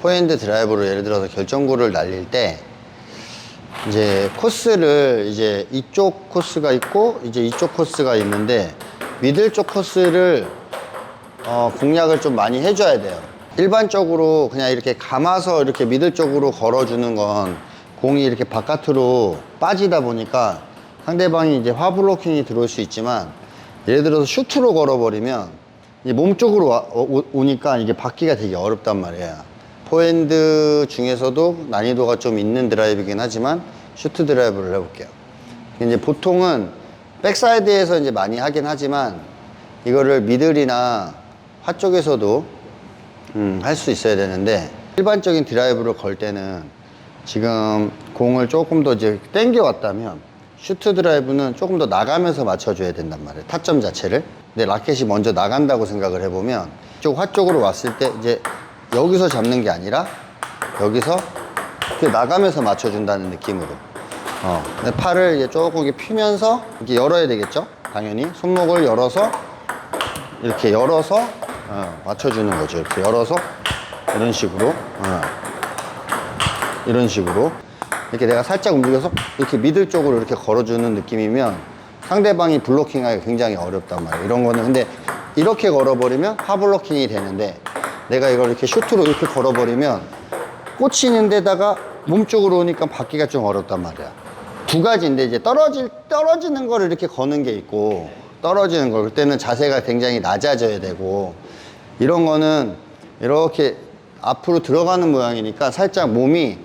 포핸드 드라이브로 예를 들어서 결정구를 날릴 때 이제 코스를 이제 이쪽 코스가 있고 이제 이쪽 코스가 있는데 미들 쪽 코스를 어, 공략을 좀 많이 해줘야 돼요. 일반적으로 그냥 이렇게 감아서 이렇게 미들 쪽으로 걸어주는 건 공이 이렇게 바깥으로 빠지다 보니까 상대방이 이제 화블로킹이 들어올 수 있지만 예를 들어서 슈트로 걸어버리면 이제 몸 쪽으로 와- 오, 오니까 이게 받기가 되게 어렵단 말이에요. 포핸드 중에서도 난이도가 좀 있는 드라이브이긴 하지만 슈트 드라이브를 해볼게요. 이제 보통은 백사이드에서 이제 많이 하긴 하지만 이거를 미들이나 화 쪽에서도 음, 할 수 있어야 되는데 일반적인 드라이브를 걸 때는 지금 공을 조금 더 이제 당겨 왔다면 슈트 드라이브는 조금 더 나가면서 맞춰줘야 된단 말이에요. 타점 자체를. 근데 라켓이 먼저 나간다고 생각을 해보면 이쪽 화 쪽으로 왔을 때 이제 여기서 잡는 게 아니라 여기서 이렇게 나가면서 맞춰준다는 느낌으로. 어, 팔을 이제 조금 이렇게 피면서 이렇게 열어야 되겠죠? 당연히. 손목을 열어서 이렇게 열어서 어, 맞춰주는 거죠. 이렇게 열어서 이런 식으로 어, 이런 식으로 이렇게 내가 살짝 움직여서 이렇게 미들 쪽으로 이렇게 걸어주는 느낌이면 상대방이 블로킹하기 굉장히 어렵단 말이에요. 이런 거는 근데 이렇게 걸어버리면 하 블로킹이 되는데 내가 이걸 이렇게 슈트로 이렇게 걸어버리면 꽂히는 데다가 몸 쪽으로 오니까 받기가 좀 어렵단 말이야. 두 가지인데 이제 떨어질 떨어지는 거를 이렇게 거는 게 있고 떨어지는 거 그때는 자세가 굉장히 낮아져야 되고 이런 거는 이렇게 앞으로 들어가는 모양이니까 살짝 몸이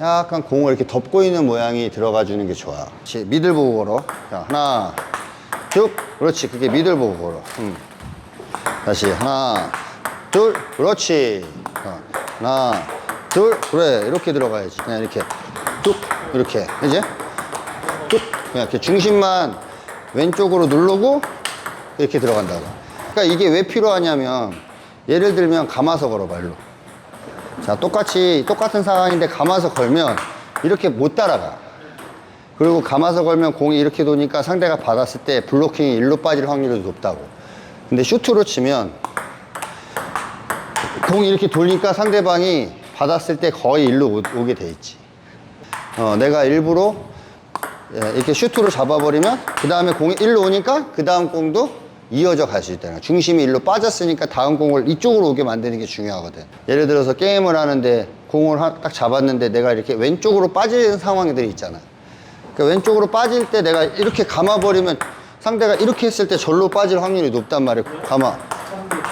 약간 공을 이렇게 덮고 있는 모양이 들어가 주는 게 좋아. 그렇지. 미들 보고 걸어. 자, 하나, 쭉. 그렇지. 그게 미들 보고 걸어. 음. 다시 하나, 둘. 그렇지. 어, 하나, 둘. 그래. 이렇게 들어가야지. 그냥 이렇게 뚝. 이렇게. 이제 뚝. 그냥 이렇게 중심만 왼쪽으로 누르고 이렇게 들어간다고. 그러니까 이게 왜 필요하냐면 예를 들면 감아서 걸어봐, 일로. 자, 똑같이, 똑같은 상황인데 감아서 걸면 이렇게 못 따라가. 그리고 감아서 걸면 공이 이렇게 도니까 상대가 받았을 때 블로킹이 일로 빠질 확률이 높다고. 근데 슈트로 치면 공이 이렇게 돌니까 상대방이 받았을 때 거의 일로 오- 오게 돼 있지. 어, 내가 일부러 예, 이렇게 슈트로 잡아버리면 그 다음에 공이 일로 오니까 그 다음 공도 이어져 갈 수 있다는 거야. 중심이 일로 빠졌으니까 다음 공을 이쪽으로 오게 만드는 게 중요하거든. 예를 들어서 게임을 하는데 공을 하- 딱 잡았는데 내가 이렇게 왼쪽으로 빠지는 상황들이 있잖아. 그러니까 왼쪽으로 빠질 때 내가 이렇게 감아버리면 상대가 이렇게 했을 때 절로 빠질 확률이 높단 말이야. 감아.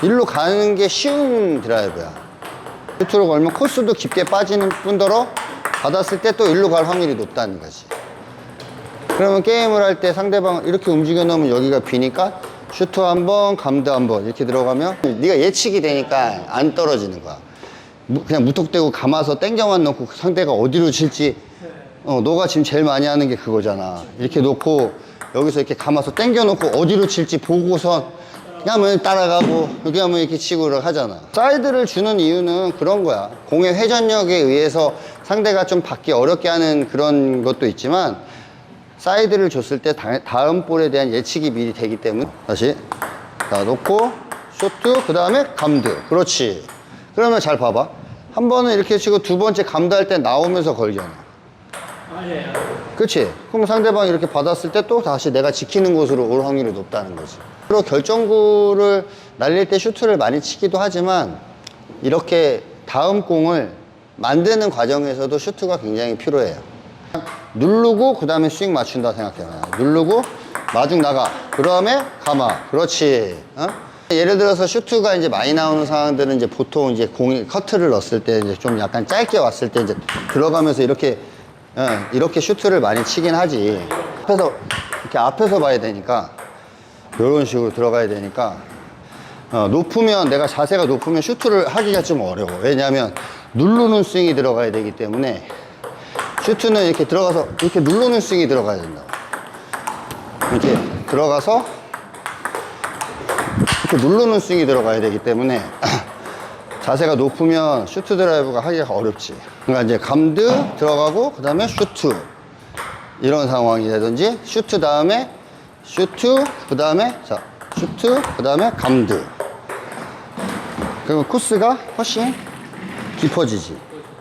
일로 가는 게 쉬운 드라이브야. 슈트로 걸면 코스도 깊게 빠지는 뿐더러 받았을 때 또 일로 갈 확률이 높다는 거지. 그러면 게임을 할 때 상대방을 이렇게 움직여 놓으면 여기가 비니까 슈트 한 번, 감드 한번 이렇게 들어가면 네가 예측이 되니까 안 떨어지는 거야. 무- 그냥 무턱대고 감아서 땡겨만 놓고 상대가 어디로 칠지 어, 너가 지금 제일 많이 하는 게 그거잖아. 이렇게 놓고 여기서 이렇게 감아서 땡겨 놓고 어디로 칠지 보고선 그냥 하면 따라가고 여기 하면 이렇게 치고 하잖아. 사이드를 주는 이유는 그런 거야. 공의 회전력에 의해서 상대가 좀 받기 어렵게 하는 그런 것도 있지만 사이드를 줬을 때 다- 다음 볼에 대한 예측이 미리 되기 때문에 다시 자 놓고 쇼트 그 다음에 감드. 그렇지. 그러면 잘 봐봐. 한 번은 이렇게 치고 두 번째 감드할 때 나오면서 걸잖아. 그렇지 그럼 상대방이 이렇게 받았을 때 또 다시 내가 지키는 곳으로 올 확률이 높다는 거지 그리고 결정구를 날릴 때 슈트를 많이 치기도 하지만 이렇게 다음 공을 만드는 과정에서도 슈트가 굉장히 필요해요. 누르고 그 다음에 스윙 맞춘다 생각해요. 누르고 마중 나가. 그 다음에 감아. 그렇지. 어? 예를 들어서 슈트가 이제 많이 나오는 상황들은 이제 보통 이제 공이 커트를 넣었을 때 이제 좀 약간 짧게 왔을 때 이제 들어가면서 이렇게 어, 이렇게 슈트를 많이 치긴 하지. 앞에서 이렇게 앞에서 봐야 되니까 이런 식으로 들어가야 되니까 어, 높으면 내가 자세가 높으면 슈트를 하기가 좀 어려워 왜냐하면 누르는 스윙이 들어가야 되기 때문에 슈트는 이렇게 들어가서 이렇게 누르는 스윙이 들어가야 된다고. 이렇게 들어가서 이렇게 누르는 스윙이 들어가야 되기 때문에 자세가 높으면 슈트 드라이브가 하기가 어렵지. 그러니까 이제 감드 들어가고 그 다음에 슈트 이런 상황이라든지 슈트 다음에 슈트 그 다음에 자 슈트 그 다음에 감드. 그리고 코스가 훨씬 깊어지지.